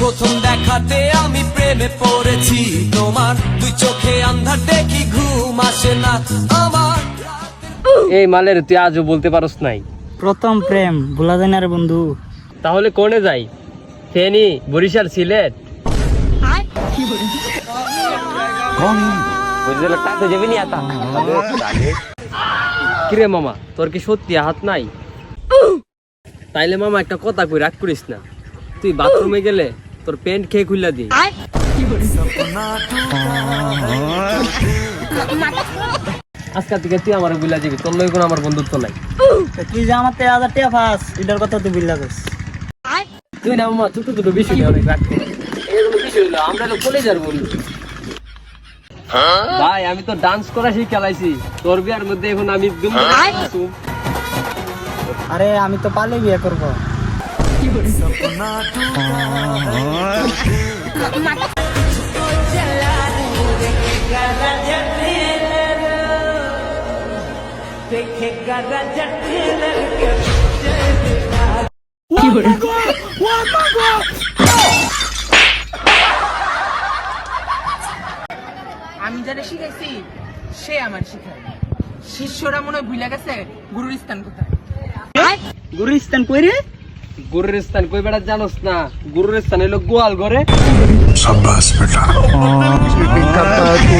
প্রথম দেখাতে আমি প্রেমে পড়েছি। তোমার দুই চোখে আন্ধার দেখি ঘুম আসে না। আমার এই মালের তুই আজও বলতে পারস নাই। প্রথম প্রেম ভোলা যায় না রে বন্ধু। তাহলে কোনে যাই? ফেনি বরিশাল সিলেট? কিরে মামা তোর কি সত্যি হাত নাই? তাইলে মামা একটা কথা কই রাগ করিস না। তুই বাথরুমে গেলে তোর প্যান্ট খেয়ে খুললা দি। আজকাল থেকে তুই আমার বুলা তোর লই কোনো আমার বন্ধুত্ব নাই। তুই যে আমার তেরো হাজার টাকা পাস এটার কথা তুই বিল্লা তুই না মামা ছোট ছোট বিষয় অনেক। এগুলো বিষয় হলো আমরা তো কলেজের বন্ধু ভাই আমি তো ডান্স করা শিখ খেলাইছি। তোর বিয়ার মধ্যে এখন আমি আরে আমি তো পালে বিয়ে করব। আমি যারা শিখাইছি, সে আমার শিখায়। শিষ্যরা মনে ভুলে গেছে, গুরুর স্থান কোথায়? গুরুর স্থান কই রে? গরুর স্থান কই বেড়া জানোস না? গরুর স্থান হইল গোয়াল ঘরে। সাব্বাস বেটা।